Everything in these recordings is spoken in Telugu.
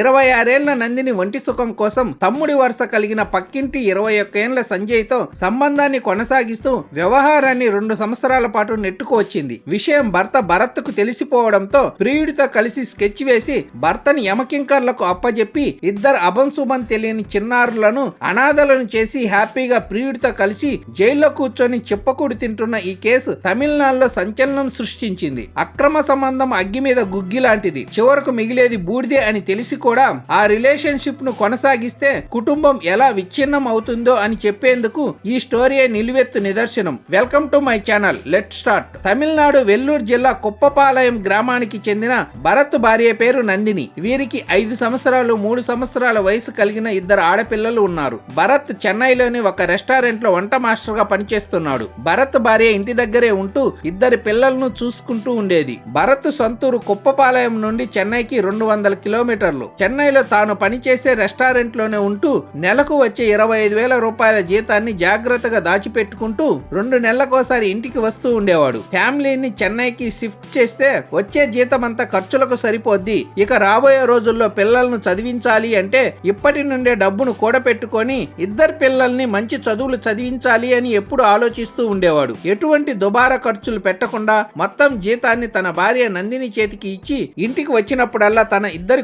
ఇరవై ఆరేళ్ళ నందిని ఒంటి సుఖం కోసం తమ్ముడి వరుస కలిగిన పక్కింటి ఇరవై ఒక్క ఏళ్ళ సంజయ్తో సంబంధాన్ని కొనసాగిస్తూ వ్యవహారాన్ని రెండు సంవత్సరాల పాటు నెట్టుకు వచ్చింది. విషయం భర్త భరత్కు తెలిసిపోవడంతో ప్రియుడితో కలిసి స్కెచ్ వేసి భర్తని యమకింకర్లకు అప్పజెప్పి ఇద్దరు అభంశుభం తెలియని చిన్నారులను అనాథలను చేసి హ్యాపీగా ప్రియుడితో కలిసి జైల్లో కూర్చొని చెప్పకూడు తింటున్న ఈ కేసు తమిళనాడులో సంచలనం సృష్టించింది. అక్రమ సంబంధం అగ్గి మీద గుగ్గి లాంటిది. చివరకు మిగిలేది బూడిదే అని తెలిసి కూడా ఆ రిలేషన్షిప్ను కొనసాగిస్తే కుటుంబం ఎలా విచ్ఛిన్నం అవుతుందో అని చెప్పేందుకు ఈ స్టోరీయే నిలువెత్తు నిదర్శనం. Welcome to my channel. Let start. Tamil Nadu Vellore జిల్లా కుప్పపాలయం గ్రామానికి చెందిన భరత్ భార్య పేరు నందిని. వీరికి ఐదు సంవత్సరాలు మూడు సంవత్సరాల వయసు కలిగిన ఇద్దరు ఆడపిల్లలు ఉన్నారు. భరత్ చెన్నైలోని ఒక రెస్టారెంట్లో వంట మాస్టర్గా పనిచేస్తున్నాడు. భరత్ భార్య ఇంటి దగ్గరే ఉంటూ ఇద్దరి పిల్లలను చూసుకుంటూ ఉండేది. భరత్ సొంతూరు కుప్పపాలయం నుండి చెన్నైకి రెండు వందల కిలోమీటర్లు. చెన్నైలో తాను పనిచేసే రెస్టారెంట్లోనే ఉంటూ నెలకు వచ్చే ఇరవై ఐదు వేల రూపాయల జీతాన్ని జాగ్రత్తగా దాచిపెట్టుకుంటూ రెండు నెలలకోసారి ఇంటికి వస్తూ ఉండేవాడు. ఫ్యామిలీని చెన్నైకి షిఫ్ట్ చేస్తే వచ్చే జీతం అంతా ఖర్చులకు సరిపోద్ది. ఇక రాబోయే రోజుల్లో పిల్లలను చదివించాలి అంటే ఇప్పటి నుండే డబ్బును కూడబెట్టుకొని ఇద్దరు పిల్లల్ని మంచి చదువులు చదివించాలి అని ఎప్పుడు ఆలోచిస్తూ ఉండేవాడు. ఎటువంటి దుబారా ఖర్చులు పెట్టకుండా మొత్తం జీతాన్ని తన భార్య నందిని చేతికి ఇచ్చి ఇంటికి వచ్చినప్పుడల్లా తన ఇద్దరి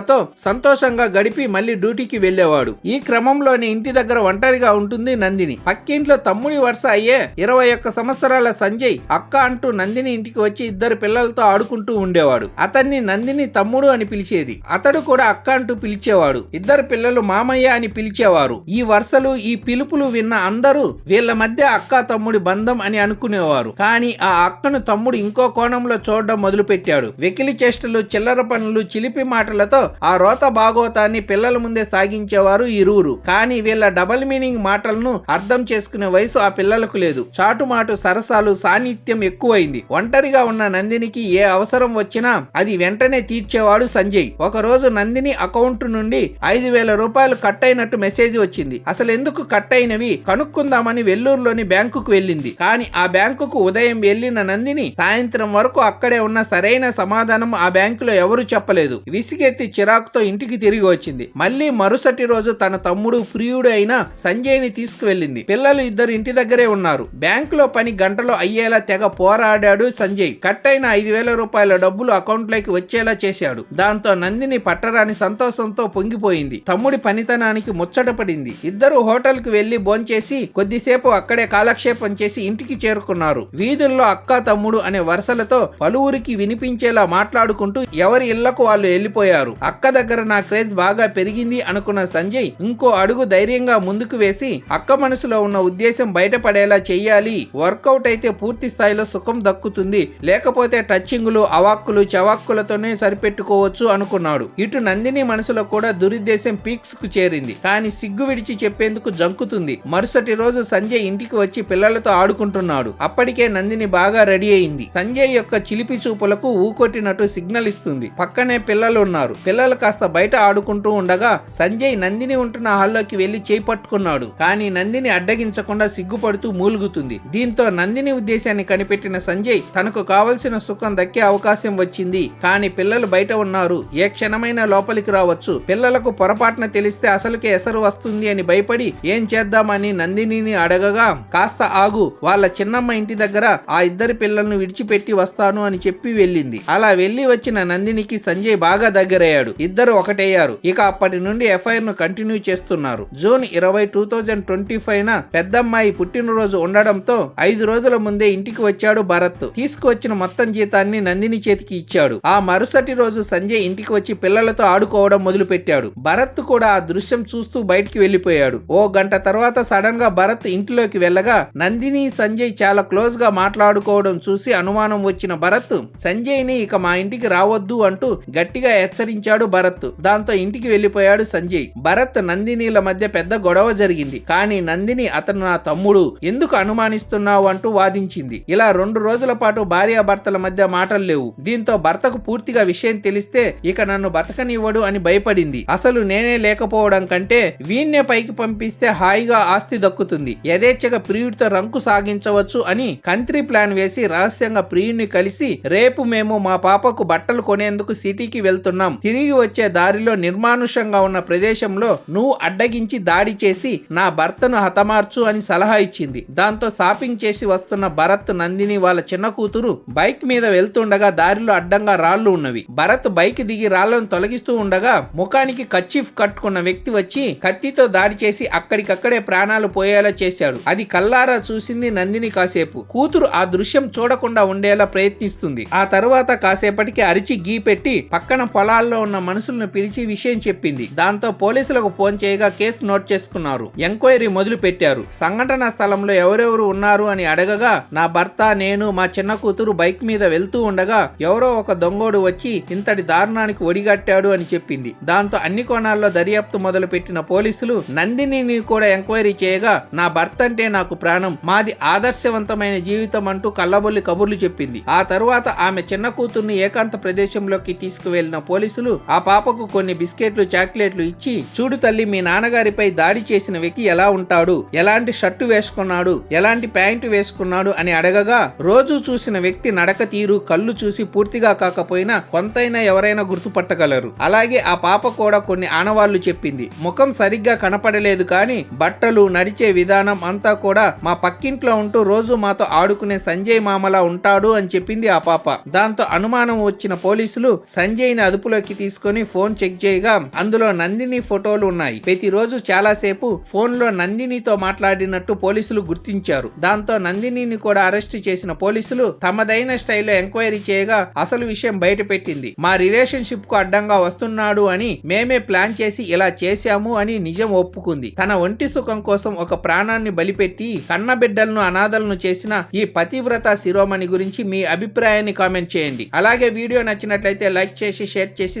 కూతుర్లతో సంతోషంగా గడిపి మళ్ళీ డ్యూటీకి వెళ్ళేవాడు. ఈ క్రమంలోనే ఇంటి దగ్గర ఒంటరిగా ఉంటుంది నందిని. పక్కింట్లో తమ్ముడి వరుస అయ్యే ఇరవై ఒక్క సంవత్సరాల సంజయ్ అక్క అంటూ నందిని ఇంటికి వచ్చి ఇద్దరు పిల్లలతో ఆడుకుంటూ ఉండేవాడు. అతన్ని నందిని తమ్ముడు అని పిలిచేది. అతడు కూడా అక్క అంటూ పిలిచేవాడు. ఇద్దరు పిల్లలు మామయ్య అని పిలిచేవారు. ఈ వరుసలు ఈ పిలుపులు విన్న అందరూ వీళ్ళ మధ్య అక్క తమ్ముడి బంధం అని అనుకునేవారు. కానీ ఆ అక్కను తమ్ముడు ఇంకో కోణంలో చూడడం మొదలుపెట్టాడు. వెకిలి చేష్టలు చిల్లర పనులు చిలిపి మాటలతో ఆ రోత భాగోతాన్ని పిల్లల ముందే సాగించేవారు ఇరువురు. కానీ వీళ్ళ డబల్ మీనింగ్ మాటలను అర్థం చేసుకునే వయసు ఆ పిల్లలకు లేదు. చాటుమాటు సరసాలు సాన్నిధ్యం ఎక్కువైంది. ఒంటరిగా ఉన్న నందినికి ఏ అవసరం వచ్చినా అది వెంటనే తీర్చేవాడు సంజయ్. ఒక రోజు నందిని అకౌంట్ నుండి ఐదు వేల రూపాయలు కట్ అయినట్టు మెసేజ్ వచ్చింది. అసలు ఎందుకు కట్ అయినవి? కనుక్కుందామని వెల్లూరులోని బ్యాంకుకు వెళ్ళింది. కానీ ఆ బ్యాంకుకు ఉదయం వెళ్ళిన నందిని సాయంత్రం వరకు అక్కడే ఉన్న సరైన సమాధానం ఆ బ్యాంకులో ఎవరు చెప్పలేదు. విసిగెత్తి చిరాకుతో ఇంటికి తిరిగి వచ్చింది. మళ్ళీ మరుసటి రోజు తన తమ్ముడు ప్రియుడు అయిన సంజయ్ని తీసుకువెళ్ళింది. పిల్లలు ఇద్దరు ఇంటి దగ్గరే ఉన్నారు. బ్యాంకులో పని గంటలో అయ్యేలా తెగ పోరాడాడు సంజయ్. కట్ అయిన ఐదు వేల రూపాయల డబ్బులు అకౌంట్లోకి వచ్చేలా చేశాడు. దాంతో నందిని పట్టరాని సంతోషంతో పొంగిపోయింది. తమ్ముడి పనితనానికి ముచ్చటపడింది ఇద్దరు హోటల్కు వెళ్ళి భోంచేసి కొద్దిసేపు అక్కడే కాలక్షేపం చేసి ఇంటికి చేరుకున్నారు. వీధుల్లో అక్క తమ్ముడు అనే వరుసలతో పలువురికి వినిపించేలా మాట్లాడుకుంటూ ఎవరి ఇళ్ళకు వాళ్ళు వెళ్ళిపోయారు. అక్క దగ్గర నా క్రేజ్ బాగా పెరిగింది అనుకున్న సంజయ్ ఇంకో అడుగు ధైర్యంగా ముందుకు వేసి అక్క మనసులో ఉన్న ఉద్దేశం బయటపడేలా చెయ్యాలి. వర్కౌట్ అయితే పూర్తి స్థాయిలో సుఖం దక్కుతుంది. లేకపోతే టచ్చింగులు అవాక్కులు చవాక్కులతోనే సరిపెట్టుకోవచ్చు అనుకున్నాడు. ఇటు నందిని మనసులో కూడా దురుద్దేశం పీక్స్కు చేరింది. కానీ సిగ్గు విడిచి చెప్పేందుకు జంకుతుంది. మరుసటి రోజు సంజయ్ ఇంటికి వచ్చి పిల్లలతో ఆడుకుంటున్నాడు. అప్పటికే నందిని బాగా రెడీ అయింది. సంజయ్ యొక్క చిలిపి చూపులకు ఊకొట్టినట్టు సిగ్నల్ ఇస్తుంది. పక్కనే పిల్లలు ఉన్నారు. పిల్లలు కాస్త బయట ఆడుకుంటూ ఉండగా సంజయ్ నందిని ఉంటున్న హాల్లోకి వెళ్ళి చేయి పట్టుకున్నాడు. కానీ నందిని అడ్డగించకుండా సిగ్గుపడుతూ మూలుగుతుంది. దీంతో నందిని ఉద్దేశాన్ని కనిపెట్టిన సంజయ్ తనకు కావలసిన సుఖం దక్కే అవకాశం వచ్చింది. కానీ పిల్లలు బయట ఉన్నారు. ఏ క్షణమైనా లోపలికి రావచ్చు. పిల్లలకు పొరపాటున తెలిస్తే అసలుకే ఎసరు వస్తుంది అని భయపడి ఏం చేద్దామని నందినిని అడగగా కాస్త ఆగు. వాళ్ళ చిన్నమ్మ ఇంటి దగ్గర ఆ ఇద్దరి పిల్లలను విడిచిపెట్టి వస్తాను అని చెప్పి వెళ్ళింది. అలా వెళ్ళి వచ్చిన నందినికి సంజయ్ బాగా దగ్గరయ్యాడు. ఇద్దరు ఒకటయ్యారు. ఇక అప్పటి నుండి ఎఫ్ఐఆర్ను కంటిన్యూ చేస్తున్నారు. జూన్ ఇరవై టూ థౌజండ్ ట్వంటీ ఫైవ్ న పెద్దమ్మాయి పుట్టినరోజు ఉండడంతో ఐదు రోజుల ముందే ఇంటికి వచ్చాడు భరత్. తీసుకువచ్చిన మొత్తం జీతాన్ని నందిని చేతికి ఇచ్చాడు. ఆ మరుసటి రోజు సంజయ్ ఇంటికి వచ్చి పిల్లలతో ఆడుకోవడం మొదలు పెట్టాడు భరత్ కూడా ఆ దృశ్యం చూస్తూ బయటికి వెళ్ళిపోయాడు ఓ గంట తర్వాత సడన్గా భరత్ ఇంటిలోకి వెళ్ళగా నందిని సంజయ్ చాలా క్లోజ్గా మాట్లాడుకోవడం చూసి అనుమానం వచ్చిన భరత్ సంజయ్ని ఇక మా ఇంటికి రావద్దు అంటూ గట్టిగా హెచ్చరించాడు భరత్. దాంతో ఇంటికి వెళ్ళిపోయాడు సంజయ్. భరత్ నందినిల మధ్య పెద్ద గొడవ జరిగింది. కానీ నందిని అతను నా తమ్ముడు. ఎందుకు అనుమానిస్తున్నావు అంటూ వాదించింది. ఇలా రెండు రోజుల పాటు భార్యాభర్తల మధ్య మాటలు లేవు. దీంతో భర్తకు పూర్తిగా విషయం తెలిస్తే ఇక నన్ను బతకనివ్వడు అని భయపడింది. అసలు నేనే లేకపోవడం కంటే వీణ్ణే పైకి పంపిస్తే హాయిగా ఆస్తి దక్కుతుంది. యథేచ్ఛగా ప్రియుడితో రంకు సాగించవచ్చు అని కంత్రి ప్లాన్ వేసి రహస్యంగా ప్రియుడిని కలిసి రేపు మేము మా పాపకు బట్టలు కొనేందుకు సిటీకి వెళ్తున్నాం. తిరిగి తిరిగి వచ్చే దారిలో నిర్మానుషంగా ఉన్న ప్రదేశంలో నువ్వు అడ్డగించి దాడి చేసి నా భర్తను హతమార్చు అని సలహా ఇచ్చింది. దాంతో షాపింగ్ చేసి వస్తున్న భరత్ నందిని వాళ్ళ చిన్న కూతురు బైక్ మీద వెళ్తుండగా దారిలో అడ్డంగా రాళ్ళు ఉన్నవి. భరత్ బైక్ దిగి రాళ్ళను తొలగిస్తూ ఉండగా ముఖానికి కచ్చిఫ్ కట్టుకున్న వ్యక్తి వచ్చి కత్తితో దాడి చేసి అక్కడికక్కడే ప్రాణాలు పోయేలా చేశాడు. అది కల్లారా చూసింది నందిని కాసేపు. కూతురు ఆ దృశ్యం చూడకుండా ఉండేలా ప్రయత్నిస్తుంది. ఆ తర్వాత కాసేపటికి అరిచి గీ పెట్టి పక్కన పొలాల్లో ఉన్న మనుషులను పిలిచి విషయం చెప్పింది. దాంతో పోలీసులకు ఫోన్ చేయగా కేసు నోట్ చేసుకున్నారు. ఎంక్వైరీ మొదలు పెట్టారు. సంఘటన స్థలంలో ఎవరెవరు ఉన్నారు అని అడగగా నా భర్త నేను మా చిన్న కూతురు బైక్ మీద వెళ్తూ ఉండగా ఎవరో ఒక దొంగోడు వచ్చి ఇంతటి దారుణానికి ఒడిగట్టాడు అని చెప్పింది. దాంతో అన్ని కోణాల్లో దర్యాప్తు మొదలు పెట్టిన పోలీసులు నందినిని కూడా ఎంక్వైరీ చేయగా నా భర్త అంటే నాకు ప్రాణం మాది ఆదర్శవంతమైన జీవితం అంటూ కల్లబొల్లి కబుర్లు చెప్పింది. ఆ తరువాత ఆమె చిన్న కూతుర్ని ఏకాంత ప్రదేశంలోకి తీసుకువెళ్ళిన పోలీసులు ఆ పాపకు కొన్ని బిస్కెట్లు చాక్లెట్లు ఇచ్చి చూడు తల్లి మీ నాన్నగారిపై దాడి చేసిన వ్యక్తి ఎలా ఉంటాడు? ఎలాంటి షర్టు వేసుకున్నాడు? ఎలాంటి ప్యాంటు వేసుకున్నాడు? అని అడగగా రోజు చూసిన వ్యక్తి నడక తీరు కళ్ళు చూసి పూర్తిగా కాకపోయినా కొంతైనా ఎవరైనా గుర్తుపట్టగలరు. అలాగే ఆ పాప కూడా కొన్ని ఆనవాళ్ళు చెప్పింది. ముఖం సరిగ్గా కనపడలేదు కానీ బట్టలు నడిచే విధానం అంతా కూడా మా పక్కింట్లో ఉంటూ రోజు మాతో ఆడుకునే సంజయ్ మామలా ఉంటాడు అని చెప్పింది ఆ పాప. దాంతో అనుమానం వచ్చిన పోలీసులు సంజయ్ని అదుపులోకి తీసుకుని ఫోన్ చెక్ చేయగా అందులో నందిని ఫోటోలు ఉన్నాయి. ప్రతిరోజు చాలాసేపు ఫోన్లో నందినితో మాట్లాడినట్టు పోలీసులు గుర్తించారు. దాంతో నందినిని కూడా అరెస్ట్ చేసిన పోలీసులు తమదైన స్టైల్లో ఎంక్వైరీ చేయగా అసలు విషయం బయట పెట్టింది మా రిలేషన్షిప్కు అడ్డంగా వస్తున్నాడు అని మేమే ప్లాన్ చేసి ఇలా చేశాము అని నిజం ఒప్పుకుంది. తన ఒంటి సుఖం కోసం ఒక ప్రాణాన్ని బలిపెట్టి కన్నబిడ్డలను అనాథలను చేసిన ఈ పతివ్రత శిరోమణి గురించి మీ అభిప్రాయాన్ని కామెంట్ చేయండి. అలాగే వీడియో నచ్చినట్లయితే లైక్ చేసి షేర్ చేసి